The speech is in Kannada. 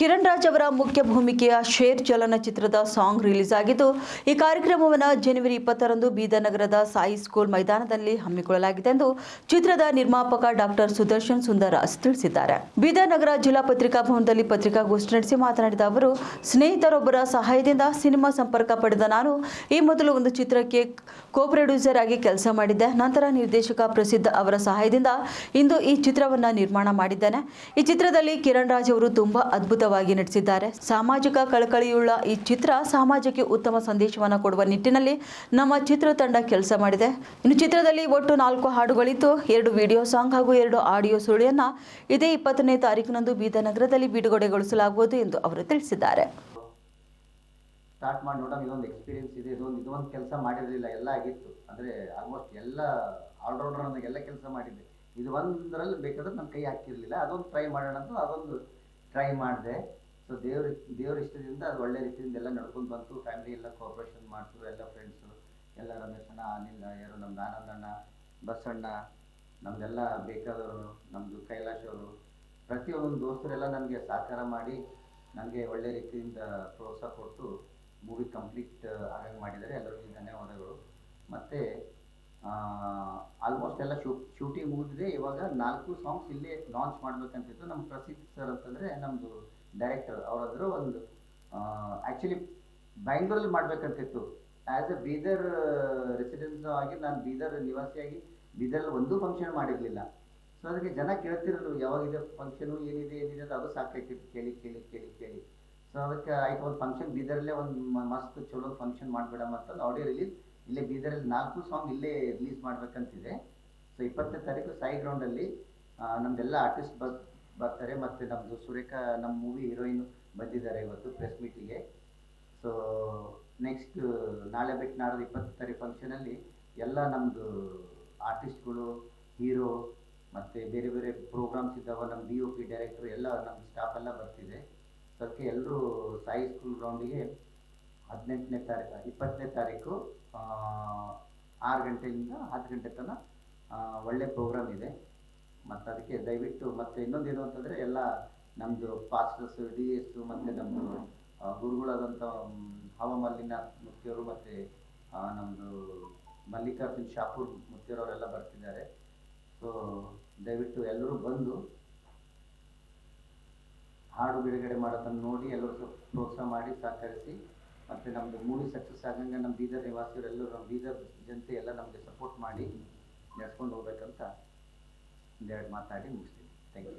ಕಿರಣ್ ರಾಜ್ ಅವರ ಮುಖ್ಯ ಭೂಮಿಕೆಯ ಶೇರ್ ಚಲನಚಿತ್ರದ ಸಾಂಗ್ ರಿಲೀಸ್ ಆಗಿದ್ದು, ಈ ಕಾರ್ಯಕ್ರಮವನ್ನು ಜನವರಿ ಇಪ್ಪತ್ತರಂದು ಬೀದರ್ ನಗರದ ಸಾಯಿ ಸ್ಕೂಲ್ ಮೈದಾನದಲ್ಲಿ ಹಮ್ಮಿಕೊಳ್ಳಲಾಗಿದೆ ಎಂದು ಚಿತ್ರದ ನಿರ್ಮಾಪಕ ಡಾಕ್ಟರ್ ಸುದರ್ಶನ್ ಸುಂದರಾಸ್ ತಿಳಿಸಿದ್ದಾರೆ. ಬೀದರ್ ಜಿಲ್ಲಾ ಪತ್ರಿಕಾ ಭವನದಲ್ಲಿ ಪತ್ರಿಕಾಗೋಷ್ಠಿ ನಡೆಸಿ ಮಾತನಾಡಿದ ಅವರು, ಸ್ನೇಹಿತರೊಬ್ಬರ ಸಹಾಯದಿಂದ ಸಿನಿಮಾ ಸಂಪರ್ಕ ಪಡೆದ ನಾನು ಈ ಮೊದಲು ಒಂದು ಚಿತ್ರಕ್ಕೆ ಕೋ ಪ್ರೊಡ್ಯೂಸರ್ ಆಗಿ ಕೆಲಸ ಮಾಡಿದ್ದೆ. ನಂತರ ನಿರ್ದೇಶಕ ಪ್ರಸಿದ್ಧ ಅವರ ಸಹಾಯದಿಂದ ಇಂದು ಈ ಚಿತ್ರವನ್ನ ನಿರ್ಮಾಣ ಮಾಡಿದ್ದೇನೆ. ಈ ಚಿತ್ರದಲ್ಲಿ ಕಿರಣ್ ರಾಜ್ ಅವರು ತುಂಬಾ ಅದ್ಭುತವಾಗಿ ನಟಿಸಿದ್ದಾರೆ. ಸಾಮಾಜಿಕ ಕಳಕಳಿಯುಳ್ಳ ಈ ಚಿತ್ರ ಸಮಾಜಕ್ಕೆ ಉತ್ತಮ ಸಂದೇಶವನ್ನು ಕೊಡುವ ನಿಟ್ಟಿನಲ್ಲಿ ನಮ್ಮ ಚಿತ್ರತಂಡ ಕೆಲಸ ಮಾಡಿದೆ. ಇನ್ನು ಚಿತ್ರದಲ್ಲಿ ಒಟ್ಟು ನಾಲ್ಕು ಹಾಡುಗಳಿದ್ದು, ಎರಡು ವಿಡಿಯೋ ಸಾಂಗ್ ಹಾಗೂ ಎರಡು ಆಡಿಯೋ ಸುಳಿಯನ್ನ ಇದೇ ಇಪ್ಪತ್ತನೇ ತಾರೀಕಿನಂದು ಬೀದರ್ ನಗರದಲ್ಲಿ ಬಿಡುಗಡೆಗೊಳಿಸಲಾಗುವುದು ಎಂದು ಅವರು ತಿಳಿಸಿದ್ದಾರೆ. ಸ್ಟಾರ್ಟ್ ಮಾಡಿ ನೋಡೋಣ, ಇದೊಂದು ಎಕ್ಸ್ಪೀರಿಯನ್ಸ್ ಇದೆ. ಇದೊಂದು ಇದೊಂದು ಕೆಲಸ ಮಾಡಿರಲಿಲ್ಲ, ಎಲ್ಲ ಆಗಿತ್ತು. ಅಂದರೆ ಆಲ್ಮೋಸ್ಟ್ ಎಲ್ಲ ಆಲ್ರೌಂಡರ್ ಅನ್ನೋ ಎಲ್ಲ ಕೆಲಸ ಮಾಡಿದ್ದೆ. ಇದು ಒಂದರಲ್ಲಿ ಬೇಕಾದ್ರೆ ನನ್ನ ಕೈ ಹಾಕಿರಲಿಲ್ಲ. ಅದೊಂದು ಟ್ರೈ ಮಾಡೋಣ ಅಂತ ಅದೊಂದು ಟ್ರೈ ಮಾಡಿದೆ. ಸೊ ದೇವ್ರ ದೇವ್ರ ಇಷ್ಟದಿಂದ ಅದು ಒಳ್ಳೆ ರೀತಿಯಿಂದ ಎಲ್ಲ ನಡ್ಕೊಂಡು ಬಂತು. ಫ್ಯಾಮಿಲಿ ಎಲ್ಲ ಕೋಆಪ್ರೇಷನ್ ಮಾಡ್ತು. ಎಲ್ಲ ಫ್ರೆಂಡ್ಸು ಎಲ್ಲ ರಮೇಶ್ ಅಣ್ಣ ಅನಿಲ್ ಯಾರು ನಮ್ದು ಆನಂದಣ್ಣ, ಬಸಣ್ಣ, ನಮ್ದೆಲ್ಲ ಬೇಕಾದವರು ನಮ್ಮದು ಕೈಲಾಶ್ ಅವರು. ಪ್ರತಿಯೊಂದು ದೋಸ್ತರೆಲ್ಲ ನನಗೆ ಸಹಕಾರ ಮಾಡಿ ನನಗೆ ಒಳ್ಳೆ ರೀತಿಯಿಂದ ಪ್ರೋತ್ಸಾಹ ಕೊಟ್ಟು ಮೂವಿ ಕಂಪ್ಲೀಟ್ ಆಗಂಗೆ ಮಾಡಿದ್ದಾರೆ. ಎಲ್ಲರಿಗೂ ಧನ್ಯವಾದಗಳು. ಮತ್ತು ಆಲ್ಮೋಸ್ಟ್ ಎಲ್ಲ ಶೂಟಿಂಗ್ ಮುಗಿದಿದೆ. ಇವಾಗ ನಾಲ್ಕು ಸಾಂಗ್ಸ್ ಇಲ್ಲೇ ಲಾಂಚ್ ಮಾಡ್ಬೇಕಂತಿತ್ತು. ನಮ್ಮ ಪ್ರಸಿದ್ಧ ಸರ್ ಅಂತಂದ್ರೆ ನಮ್ಮದು ಡೈರೆಕ್ಟರ್ ಅವರಾದ್ರು ಒಂದು ಆ್ಯಕ್ಚುಲಿ ಬ್ಯಾಂಗ್ಳೂರಲ್ಲಿ ಮಾಡ್ಬೇಕಂತಿತ್ತು. ಆ್ಯಸ್ ಎ ಬೀದರ್ ರೆಸಿಡೆನ್ಸ್ ಆಗಿ ನಾನು ಬೀದರ್ ನಿವಾಸಿಯಾಗಿ ಬೀದರಲ್ಲಿ ಒಂದೂ ಫಂಕ್ಷನ್ ಮಾಡಿರಲಿಲ್ಲ. ಸೊ ಅದಕ್ಕೆ ಜನ ಕೇಳ್ತಿರಲು ಯಾವಾಗಿದೆ ಫಂಕ್ಷನು ಏನಿದೆ ಏನಿದೆ ಅದು ಸಾಕಾಗ್ತಿತ್ತು ಕೇಳಿ ಕೇಳಿ ಕೇಳಿ ಕೇಳಿ. ಸೊ ಅದಕ್ಕೆ ಆಯ್ತು, ಒಂದು ಫಂಕ್ಷನ್ ಬೀದರಲ್ಲೇ ಒಂದು ಮಸ್ತ್ ಚಲೋ ಫಂಕ್ಷನ್ ಮಾಡಿಬಿಡಮ್ಮ ಅಂತ ಆಡಿಯೋ ರಿಲೀಸ್ ಇಲ್ಲೇ ಬೀದರಲ್ಲಿ ನಾಲ್ಕು ಸಾಂಗ್ ಇಲ್ಲೇ ರಿಲೀಸ್ ಮಾಡ್ಬೇಕಂತಿದೆ. ಸೊ ಇಪ್ಪತ್ತನೇ ತಾರೀಕು ಸಾಯಿ ಗ್ರೌಂಡಲ್ಲಿ ನಮ್ದೆಲ್ಲ ಆರ್ಟಿಸ್ಟ್ ಬರ್, ಬರ್ತಾರೆ ಮತ್ತು ನಮ್ಮದು ಸುರೇಖಾ ನಮ್ಮ ಮೂವಿ ಹೀರೋಯಿನ್ ಬಂದಿದ್ದಾರೆ ಇವತ್ತು ಪ್ರೆಸ್ ಮೀಟಿಗೆ ಸೊ ನೆಕ್ಸ್ಟ್ ನಾಳೆ ಬಿಟ್ಟು ನಾಡ್ದು ಇಪ್ಪತ್ತು ತಾರೀಕು ಫಂಕ್ಷನಲ್ಲಿ ಎಲ್ಲ ನಮ್ಮದು ಆರ್ಟಿಸ್ಟ್ಗಳು ಹೀರೋ ಮತ್ತು ಬೇರೆ ಬೇರೆ ಪ್ರೋಗ್ರಾಮ್ಸ್ ಇದ್ದಾವೆ. ನಮ್ಮ ಡಿ ಒ ಪಿ ಡೈರೆಕ್ಟ್ರು ಎಲ್ಲ ನಮ್ಮ ಸ್ಟಾಫ್ ಎಲ್ಲ ಬರ್ತಿದೆ. ಅದಕ್ಕೆ ಎಲ್ಲರೂ ಸಾಯಿ ಸ್ಕೂಲ್ ಗ್ರೌಂಡಿಗೆ ಹದಿನೆಂಟನೇ ತಾರೀಕು, ಇಪ್ಪತ್ತನೇ ತಾರೀಕು ಆರು ಗಂಟೆಯಿಂದ ಹತ್ತು ಗಂಟೆ ತನಕ ಒಳ್ಳೆ ಪ್ರೋಗ್ರಾಮ್ ಇದೆ. ಮತ್ತು ಅದಕ್ಕೆ ದಯವಿಟ್ಟು ಮತ್ತು ಏನು ಅಂತಂದರೆ ಎಲ್ಲ ನಮ್ಮದು ಪಾಸ್ಟರ್ಸ್ ಡಿ ಎಸ್ ಮತ್ತು ನಮ್ಮದು ಗುರುಗಳಾದಂಥ ಹವಮಲ್ಲಿನ ಮುಖ್ಯರು ಮತ್ತು ನಮ್ಮದು ಮಲ್ಲಿಕಾರ್ಜುನ್ ಶಾಪೂರ್ ಮುಖ್ಯರವರೆಲ್ಲ ಬರ್ತಿದ್ದಾರೆ. ಸೊ ದಯವಿಟ್ಟು ಎಲ್ಲರೂ ಬಂದು ಹಾಡು ಬಿಡುಗಡೆ ಮಾಡೋದನ್ನು ನೋಡಿ, ಎಲ್ಲರೂ ಪ್ರೋತ್ಸಾಹ ಮಾಡಿ, ಸಹಕರಿಸಿ. ಮತ್ತು ನಮ್ದು ಮೂವಿ ಸಕ್ಸಸ್ ಆಗಂಗೆ ನಮ್ಮ ಬೀದರ್ ನಿವಾಸಿಗರೆಲ್ಲರೂ ನಮ್ಮ ಬೀದರ್ ಜನತೆ ಎಲ್ಲ ನಮಗೆ ಸಪೋರ್ಟ್ ಮಾಡಿ ನಡೆಸ್ಕೊಂಡು ಹೋಗ್ಬೇಕಂತ ಒಂದೆರಡು ಮಾತಾಡಿ ಮುಗಿಸ್ತೀನಿ. Thank you